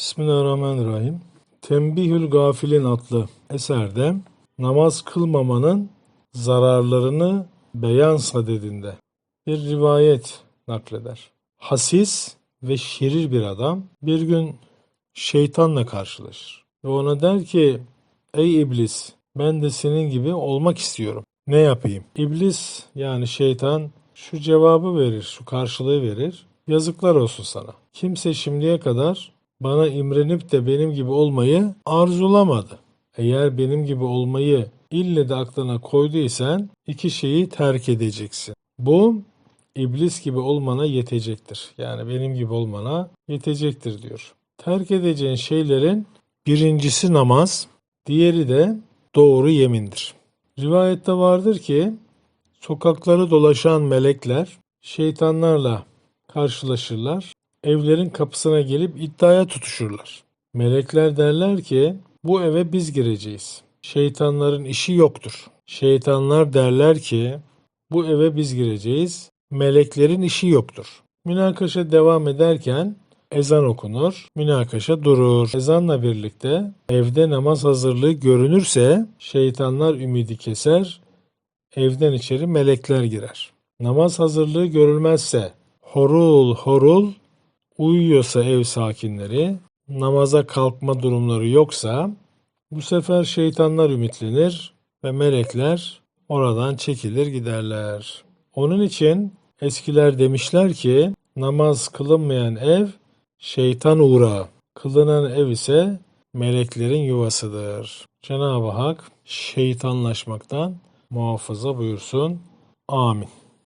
Bismillahirrahmanirrahim. Tembihül Gafilin adlı eserde namaz kılmamanın zararlarını beyan sadedinde bir rivayet nakleder. Hasis ve şirir bir adam bir gün şeytanla karşılaşır. Ve ona der ki ey iblis ben de senin gibi olmak istiyorum. Ne yapayım? İblis yani şeytan şu cevabı verir, şu karşılığı verir. Yazıklar olsun sana. Kimse şimdiye kadar bana imrenip de benim gibi olmayı arzulamadı. Eğer benim gibi olmayı ille de aklına koyduysan iki şeyi terk edeceksin. Bu iblis gibi olmana yetecektir. Yani benim gibi olmana yetecektir diyor. Terk edeceğin şeylerin birincisi namaz, diğeri de doğru yemindir. Rivayette vardır ki sokakları dolaşan melekler şeytanlarla karşılaşırlar. Evlerin kapısına gelip iddiaya tutuşurlar. Melekler derler ki bu eve biz gireceğiz. Şeytanların işi yoktur. Şeytanlar derler ki bu eve biz gireceğiz. Meleklerin işi yoktur. Münakaşa devam ederken ezan okunur, münakaşa durur. Ezanla birlikte evde namaz hazırlığı görünürse şeytanlar ümidi keser, evden içeri melekler girer. Namaz hazırlığı görülmezse horul horul uyuyorsa ev sakinleri, namaza kalkma durumları yoksa bu sefer şeytanlar ümitlenir ve melekler oradan çekilir giderler. Onun için eskiler demişler ki namaz kılınmayan ev şeytan uğrağı, kılınan ev ise meleklerin yuvasıdır. Cenab-ı Hak şeytanlaşmaktan muhafaza buyursun. Amin.